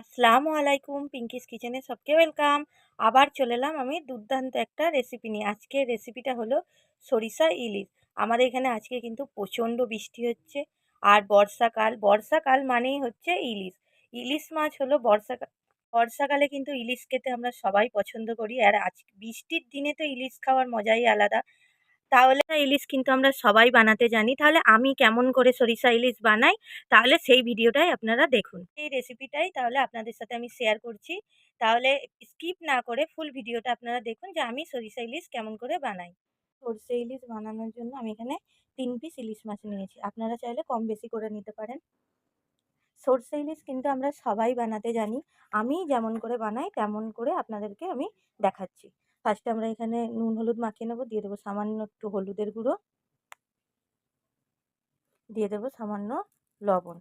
আসসালামু আলাইকুম পিঙ্কিস কিচেনে সবকে ওয়েলকাম আবার চলে এলাম আমি দুর্দান্ত একটা রেসিপি নিয়ে। আজকের রেসিপিটা হলো সরিষা ইলিশ। আমাদের এখানে আজকে কিন্তু প্রচণ্ড বৃষ্টি হচ্ছে। আর বর্ষাকাল বর্ষাকাল মানেই হচ্ছে ইলিশ। ইলিশ মাছ হলো বর্ষাকাল বর্ষাকালে কিন্তু ইলিশ খেতে আমরা সবাই পছন্দ করি। আর আজ, বৃষ্টির দিনে তো ইলিশ খাওয়ার মজাই আলাদা। তাহলে ইলিশ কিন্তু আমরা সবাই বানাতে জানি। তাহলে আমি কেমন করে সরিষা ইলিশ বানাই? তাহলে সেই ভিডিওটাই আপনারা দেখুন। এই রেসিপিটাই তাহলে আপনাদের সাথে আমি শেয়ার করছি। তাহলে স্কিপ না করে ফুল ভিডিওটা আপনারা দেখুন যে আমি সরিষা ইলিশ কেমন করে বানাই। সরষে ইলিশ বানানোর জন্য আমি এখানে তিন পিস ইলিশ মাছ নিয়েছি। আপনারা চাইলে কম বেশি করে নিতে পারেন। সরষে ইলিশ কিন্তু আমরা সবাই বানাতে জানি। আমি যেমন করে বানাই, তেমন করে আপনাদেরকে আমি দেখাচ্ছি। ফার্স্টে আমরা এখানে নুন, হলুদ মাখিয়ে নেব, দিয়ে দেবো সামান্য একটু হলুদের গুঁড়ো। দিয়ে দেবো সামান্য লবণ।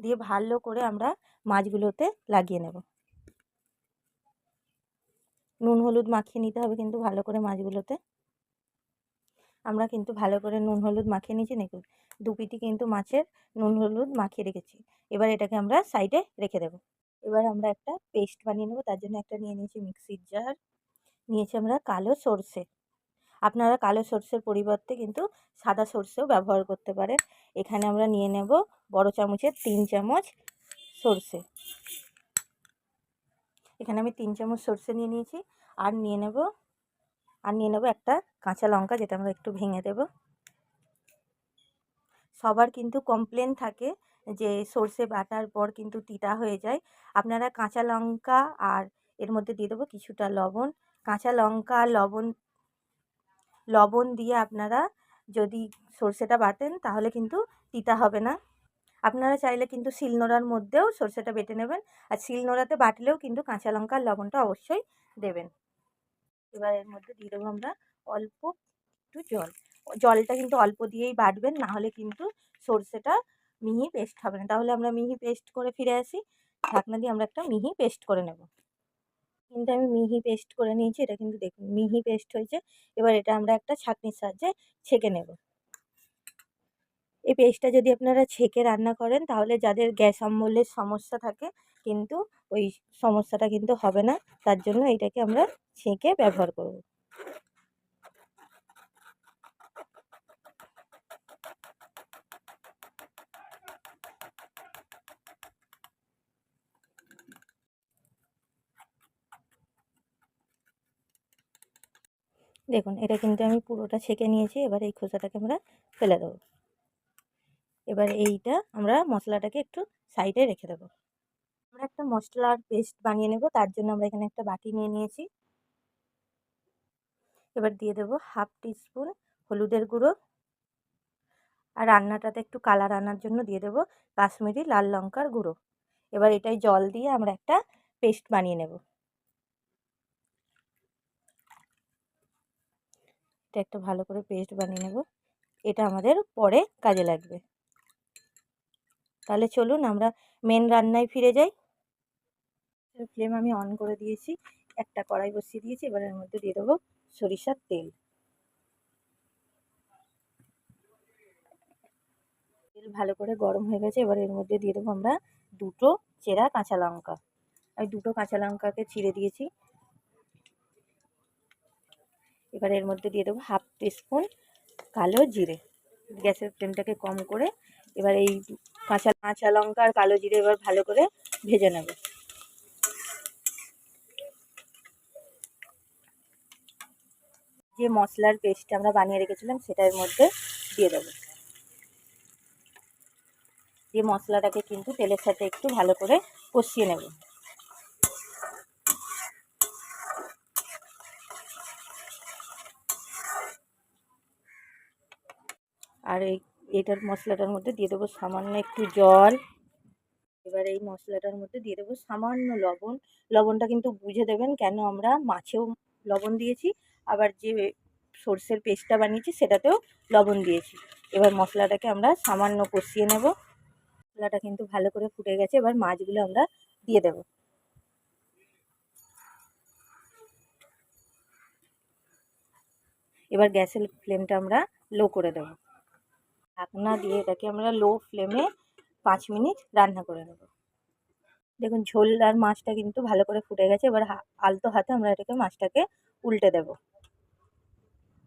দিয়ে ভালো করে আমরা মাছগুলোতে লাগিয়ে নেব। নুন, হলুদ মাখিয়ে নিতে হবে কিন্তু ভালো করে মাছগুলোতে। আমরা কিন্তু ভালো করে নুন, হলুদ মাখিয়ে নিয়েছি দু পিটি কিন্তু মাছের নুন, হলুদ মাখিয়ে রেখেছি। এবার এটাকে আমরা সাইডে রেখে দেবো। এবার আমরা একটা পেস্ট বানিয়ে নেব, তার জন্য একটা নিয়ে নিয়েছি মিক্সির জার নিয়েছি আমরা কালো সর্ষে। আপনারা কালো সর্ষের পরিবর্তে কিন্তু সাদা সর্ষেও ব্যবহার করতে পারেন। এখানে আমরা নিয়ে নেব বড় চামচের তিন চামচ সর্ষে। এখানে আমি তিন চামচ সর্ষে নিয়ে নিয়েছি। আর নিয়ে নেব, আর নিয়ে নেব একটা কাঁচা লঙ্কা যেটা আমরা একটু ভেঙে দেব। সবার কিন্তু কমপ্লেন থাকে যে সর্ষে বাটার পর কিন্তু তিতা হয়ে যায়। আপনারা কাঁচা লঙ্কা আর এর মধ্যে দিয়ে দেবো কিছুটা লবণ। কাঁচা লঙ্কা, লবণ লবণ দিয়ে আপনারা যদি সর্ষেটা বাটেন তাহলে কিন্তু তিতা হবে না। আপনারা চাইলে কিন্তু শিলনোড়ার মধ্যেও সর্ষেটা বেটে নেবেন আর শিলনোড়াতে বাটলেও কিন্তু কাঁচা লঙ্কা আর লবণটা অবশ্যই দেবেন। এবার এর মধ্যে দিয়ে দেবো আমরা অল্প একটু জল। জলটা কিন্তু অল্প দিয়েই বাটবেন না হলে কিন্তু সর্ষেটা মিহি পেস্ট হবে না। তাহলে আমরা মিহি পেস্ট করে ফিরে আসি। ঢাকনা দিয়ে আমরা একটা মিহি পেস্ট করে নেব। কিন্তু আমি মিহি পেস্ট করে নিয়েছি, এটা কিন্তু দেখুন মিহি পেস্ট হয়েছে। এবার এটা আমরা একটা ছাঁকনির সাহায্যে ছেঁকে নেব। এই পেস্টটা যদি আপনারা ছেঁকে রান্না করেন, তাহলে যাদের গ্যাস অম্বলের সমস্যা থাকে, কিন্তু ওই সমস্যাটা কিন্তু হবে না। তার জন্য এটাকে আমরা ছেঁকে ব্যবহার করব। দেখুন, এটা কিন্তু আমি পুরোটা ছেঁকে নিয়েছি, এবার এই খোসাটাকে আমরা ফেলে দেবো। এবার এইটা আমরা মশলাটাকে একটু সাইডে রেখে দেবো। আমরা একটা মশলার পেস্ট বানিয়ে নেব, তার জন্য আমরা এখানে একটা বাটি নিয়ে নিয়েছি। এবার দিয়ে দেবো হাফ টিস্পুন হলুদের গুঁড়ো। আর রান্নাটাতে একটু কালার আনার জন্য দিয়ে দেবো কাশ্মীরি লাল লঙ্কার গুঁড়ো। এবার এটাই জল দিয়ে আমরা একটা পেস্ট বানিয়ে নেব। এটা একটা ভালো করে পেস্ট বানিয়ে নেব। এটা আমাদের পরে কাজে লাগবে। তাহলে চলুন আমরা মেন রান্নায় ফিরে যাই। ফ্লেম আমি অন করে দিয়েছি। একটা কড়াই বসিয়ে দিয়েছি। এবার এর মধ্যে দিয়ে দেবো সরিষার তেল। তেল ভালো করে গরম হয়ে গেছে। এবার এর মধ্যে দিয়ে দেবো আমরা দুটো চেরা কাঁচা লঙ্কা। আমি দুটো কাঁচা লঙ্কাকে ছিঁড়ে দিয়েছি। এবার এর মধ্যে দিয়ে দেবো হাফ টিস্পুন কালো জিরে। গ্যাসের ফ্লেমটাকে কম করে এবার এই কাঁচা কাঁচা লঙ্কা আর কালো জিরে এবার ভালো করে ভেজে নেব। যে মশলার পেস্টটা আমরা বানিয়ে রেখেছিলাম সেটা এর মধ্যে দিয়ে দেবো। দিয়ে মশলাটাকে কিন্তু তেলের সাথে একটু ভালো করে কষিয়ে নেব। আর এই, এটার মশলাটার মধ্যে দিয়ে দেবো সামান্য একটু জল। এবার এই মশলাটার মধ্যে দিয়ে দেবো সামান্য লবণ। লবণটা কিন্তু বুঝে দেবেন কেন আমরা মাছেও লবণ দিয়েছি, আবার যে সর্ষের পেস্টটা বানিয়েছি সেটাতেও লবণ দিয়েছি। এবার মশলাটাকে আমরা সামান্য কষিয়ে নেব। মশলাটা কিন্তু ভালো করে ফুটে গেছে, এবার মাছগুলো আমরা দিয়ে দেব। এবার গ্যাসের ফ্লেমটা আমরা লো করে দেবো। ঢাকনা দিয়ে এটাকে আমরা লো ফ্লেমে পাঁচ মিনিট রান্না করে নেব। দেখুন ঝোল আর মাছটা কিন্তু ভালো করে ফুটে গেছে, এবার আলতো হাতে আমরা এটাকে মাছটাকে উল্টে দেব।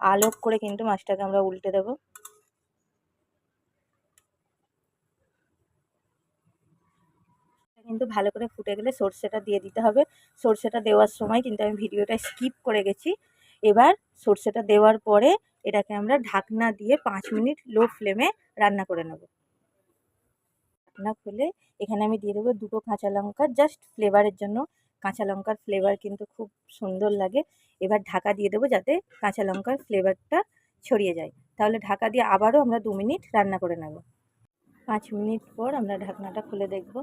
আলোক করে কিন্তু মাছটাকে আমরা উল্টে দেব। কিন্তু ভালো করে ফুটে গেলে সর্ষেটা দিয়ে দিতে হবে। সর্ষেটা দেওয়ার সময় কিন্তু আমি ভিডিওটা স্কিপ করে গেছি। এবার সর্ষেটা দেওয়ার পরে এটাকে আমরা ঢাকনা দিয়ে পাঁচ মিনিট লো ফ্লেমে রান্না করে নেব। ঢাকনা খুলে এখানে আমি দিয়ে দেবো দুটো কাঁচা লঙ্কা। জাস্ট ফ্লেভারের জন্য কাঁচা লঙ্কার ফ্লেভার কিন্তু খুব সুন্দর লাগে। এবার ঢাকা দিয়ে দেবো যাতে কাঁচা লঙ্কার ফ্লেভারটা ছড়িয়ে যায়। তাহলে ঢাকা দিয়ে আবারও আমরা দু মিনিট রান্না করে নেব। পাঁচ মিনিট পর আমরা ঢাকনাটা খুলে দেখব।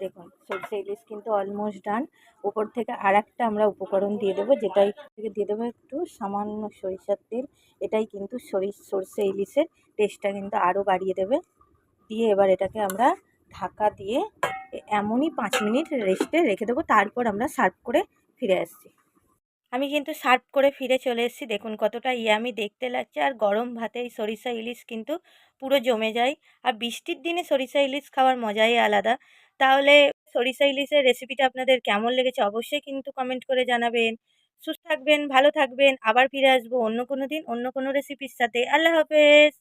দেখুন সরষে ইলিশ কিন্তু অলমোস্ট ডান ওপর থেকে আর আমরা উপকরণ দিয়ে দেবো, যেটাই থেকে দিয়ে দেবো একটু সামান্য সরিষার তেল। এটাই কিন্তু সরষে ইলিশের টেস্টটা কিন্তু আরও বাড়িয়ে দেবে। দিয়ে এবার এটাকে আমরা ঢাকা দিয়ে এমনই পাঁচ মিনিট রেস্টে রেখে দেবো, তারপর আমরা সার্ভ করে ফিরে আসছি। আমি কিন্তু সার্ভ করে ফিরে চলে এসেছি। দেখুন কতটা ইয়ামি দেখতে লাগছে আর গরম ভাতে এই সরিষা ইলিশ কিন্তু পুরো জমে যায়। আর বৃষ্টির দিনে সরিষা ইলিশ খাওয়ার মজাই আলাদা। তাহলে সরিষা ইলিশের রেসিপিটা আপনাদের কেমন লেগেছে অবশ্যই কিন্তু কমেন্ট করে জানাবেন। সুস্থ থাকবেন, ভালো থাকবেন, আবার ফিরে আসব অন্য কোনো দিন, অন্য কোনো রেসিপির সাথে। আল্লাহ হাফেজ!